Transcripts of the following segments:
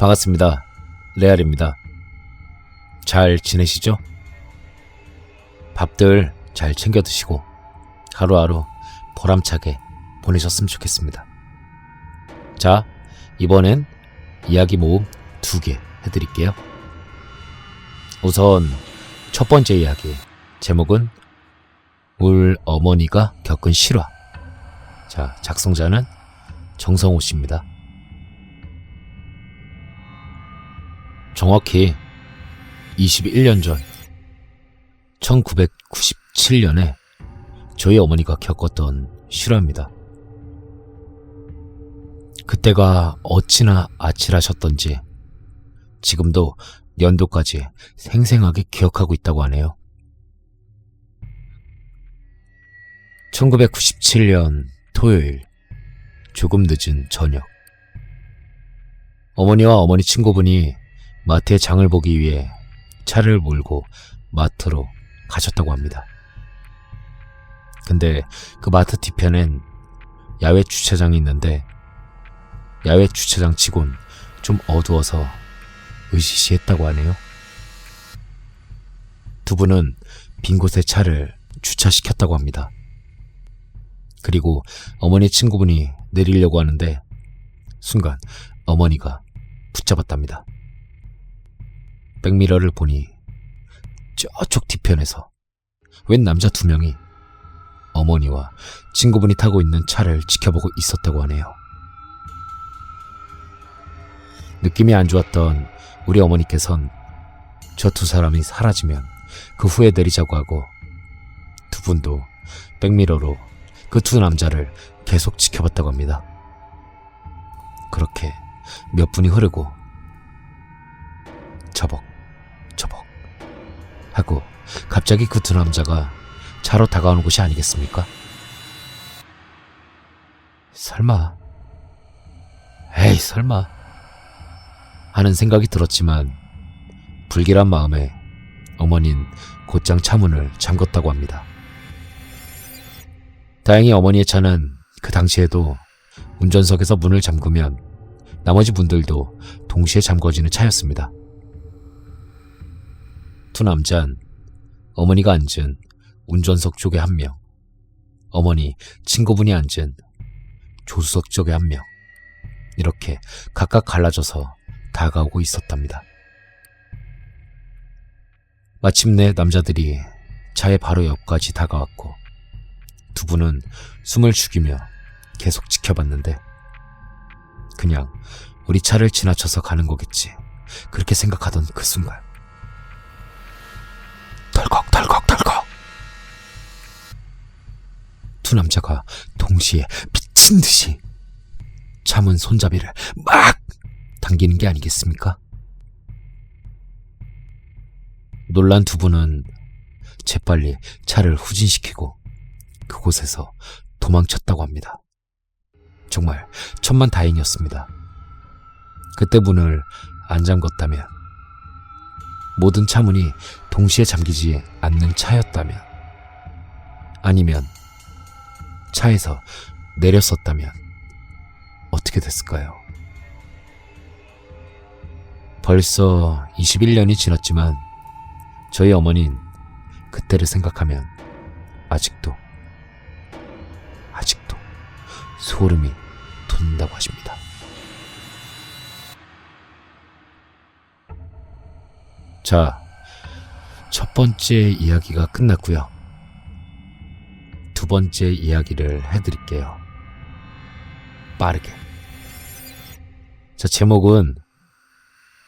반갑습니다. 레알입니다. 잘 지내시죠? 밥들 잘 챙겨 드시고 하루하루 보람차게 보내셨으면 좋겠습니다. 자, 이번엔 이야기 모음 두 개 해드릴게요. 우선 첫 번째 이야기 제목은 울 어머니가 겪은 실화. 자, 작성자는 정성호 씨입니다. 정확히 21년 전 1997년에 저희 어머니가 겪었던 실화입니다. 그때가 어찌나 아찔하셨던지 지금도 연도까지 생생하게 기억하고 있다고 하네요. 1997년 토요일 조금 늦은 저녁 어머니와 어머니 친구분이 마트에 장을 보기 위해 차를 몰고 마트로 가셨다고 합니다. 근데 그 마트 뒤편엔 야외 주차장이 있는데 야외 주차장 치곤 좀 어두워서 으시시했다고 하네요. 두 분은 빈 곳에 차를 주차시켰다고 합니다. 그리고 어머니 친구분이 내리려고 하는데 순간 어머니가 붙잡았답니다. 백미러를 보니 저쪽 뒤편에서 웬 남자 두 명이 어머니와 친구분이 타고 있는 차를 지켜보고 있었다고 하네요. 느낌이 안 좋았던 우리 어머니께선 저 두 사람이 사라지면 그 후에 내리자고 하고 두 분도 백미러로 그 두 남자를 계속 지켜봤다고 합니다. 그렇게 몇 분이 흐르고 갑자기 그 두 남자가 차로 다가오는 곳이 아니겠습니까? 설마 에이 설마 하는 생각이 들었지만 불길한 마음에 어머닌 곧장 차문을 잠궜다고 합니다. 다행히 어머니의 차는 그 당시에도 운전석에서 문을 잠그면 나머지 분들도 동시에 잠궈지는 차였습니다. 두 남자는 어머니가 앉은 운전석 쪽에 한 명, 어머니 친구분이 앉은 조수석 쪽에 한 명, 이렇게 각각 갈라져서 다가오고 있었답니다. 마침내 남자들이 차의 바로 옆까지 다가왔고 두 분은 숨을 죽이며 계속 지켜봤는데 그냥 우리 차를 지나쳐서 가는 거겠지. 그렇게 생각하던 그 순간 두 남자가 동시에 미친 듯이 차문 손잡이를 막 당기는 게 아니겠습니까? 놀란 두 분은 재빨리 차를 후진시키고 그곳에서 도망쳤다고 합니다. 정말 천만 다행이었습니다. 그때 문을 안 잠궜다면 모든 차문이 동시에 잠기지 않는 차였다면 아니면 차에서 내렸었다면 어떻게 됐을까요? 벌써 21년이 지났지만 저희 어머닌 그때를 생각하면 아직도 아직도 소름이 돋는다고 하십니다. 자, 첫 번째 이야기가 끝났고요. 두 번째 이야기를 해드릴게요. 빠르게. 자, 제목은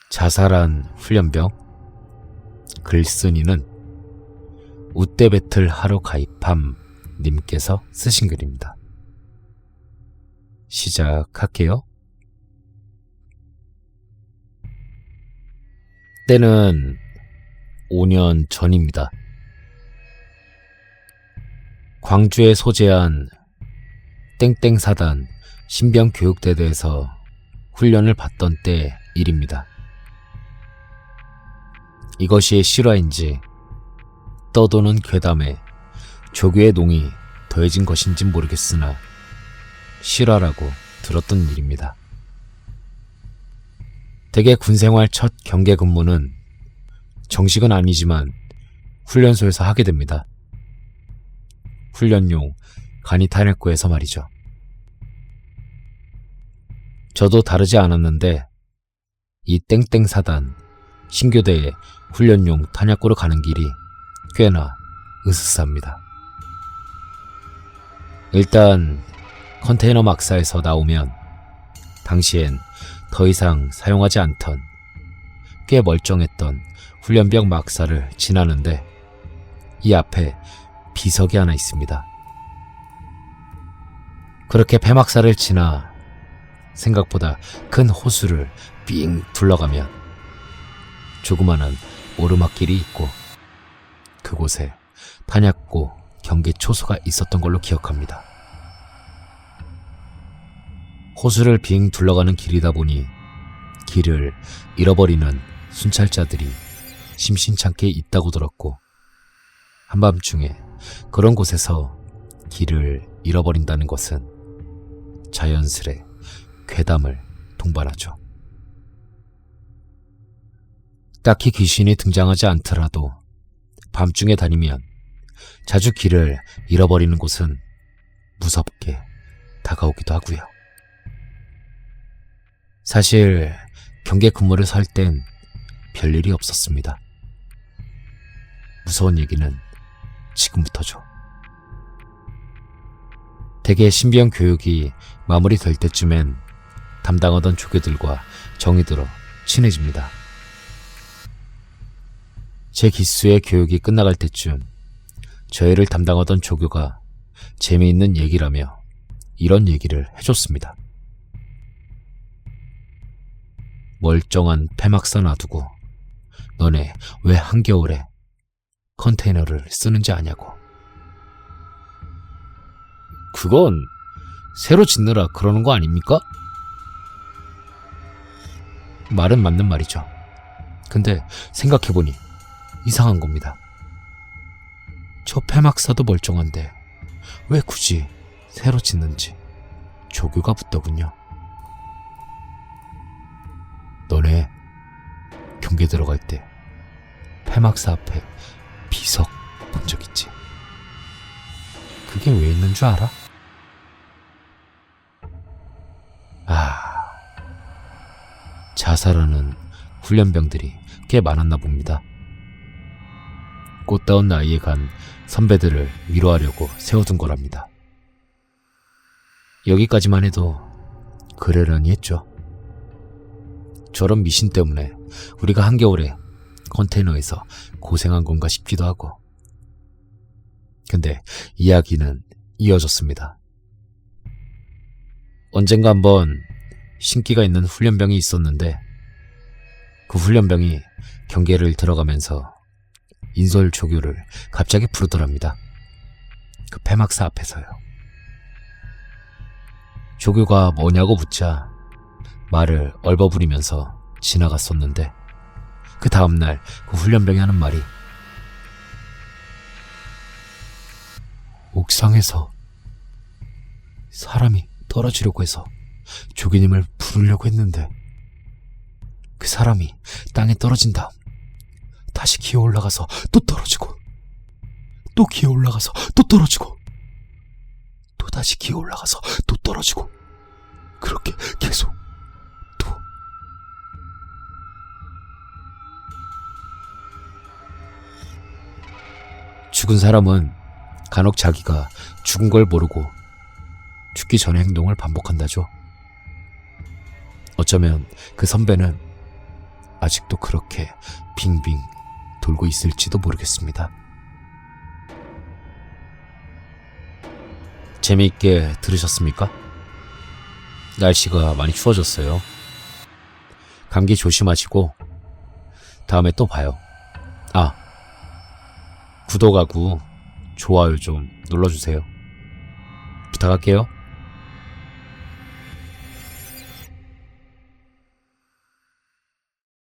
자살한 훈련병. 글쓴이는 우대 배틀 하러 가입함 님께서 쓰신 글입니다. 시작할게요. 때는 5년 전입니다. 광주에 소재한 땡땡사단 신병교육대대에서 훈련을 받던 때 일입니다. 이것이 실화인지 떠도는 괴담에 조교의 농이 더해진 것인진 모르겠으나 실화라고 들었던 일입니다. 대개 군생활 첫 경계 근무는 정식은 아니지만 훈련소에서 하게 됩니다. 훈련용 탄약고에서 말이죠. 저도 다르지 않았는데 이 땡땡 사단 신교대의 훈련용 탄약고로 가는 길이 꽤나 으스스합니다. 일단 컨테이너 막사에서 나오면 당시엔 더 이상 사용하지 않던 꽤 멀쩡했던 훈련병 막사를 지나는데 이 앞에 비석이 하나 있습니다. 그렇게 폐막사를 지나 생각보다 큰 호수를 삥 둘러가면 조그마한 오르막길이 있고 그곳에 탄약고 경계 초소가 있었던 걸로 기억합니다. 호수를 빙 둘러가는 길이다 보니 길을 잃어버리는 순찰자들이 심심찮게 있다고 들었고 한밤중에 그런 곳에서 길을 잃어버린다는 것은 자연스레 괴담을 동반하죠. 딱히 귀신이 등장하지 않더라도 밤중에 다니면 자주 길을 잃어버리는 곳은 무섭게 다가오기도 하고요. 사실 경계 근무를 설 땐 별일이 없었습니다. 무서운 얘기는 지금부터죠. 대개 신비한 교육이 마무리될 때쯤엔 담당하던 조교들과 정이 들어 친해집니다. 제 기수의 교육이 끝나갈 때쯤 저희를 담당하던 조교가 재미있는 얘기라며 이런 얘기를 해줬습니다. 멀쩡한 폐막사 놔두고 너네 왜 한겨울에 컨테이너를 쓰는지 아냐고. 그건 새로 짓느라 그러는 거 아닙니까? 말은 맞는 말이죠. 근데 생각해보니 이상한 겁니다. 저 폐막사도 멀쩡한데 왜 굳이 새로 짓는지 조교가 묻더군요. 너네 경계 들어갈 때 폐막사 앞에 비석 본 적 있지? 그게 왜 있는 줄 알아? 아, 자살하는 훈련병들이 꽤 많았나 봅니다. 꽃다운 나이에 간 선배들을 위로하려고 세워둔 거랍니다. 여기까지만 해도 그러려니 했죠. 저런 미신 때문에 우리가 한겨울에 컨테이너에서 고생한 건가 싶기도 하고. 근데 이야기는 이어졌습니다. 언젠가 한번 신기가 있는 훈련병이 있었는데 그 훈련병이 경계를 들어가면서 인솔 조교를 갑자기 부르더랍니다. 그 폐막사 앞에서요. 조교가 뭐냐고 묻자 말을 얼버무리면서 지나갔었는데 그 다음날 그 훈련병이 하는 말이 옥상에서 사람이 떨어지려고 해서 조교님을 부르려고 했는데 그 사람이 땅에 떨어진 다음 다시 기어 올라가서 또 떨어지고 또 기어 올라가서 또 떨어지고 또 다시 기어 올라가서 또 떨어지고 그렇게 계속 죽은 사람은 간혹 자기가 죽은 걸 모르고 죽기 전의 행동을 반복한다죠. 어쩌면 그 선배는 아직도 그렇게 빙빙 돌고 있을지도 모르겠습니다. 재미있게 들으셨습니까? 날씨가 많이 추워졌어요. 감기 조심하시고 다음에 또 봐요. 아, 구독하고 좋아요 좀 눌러주세요. 부탁할게요.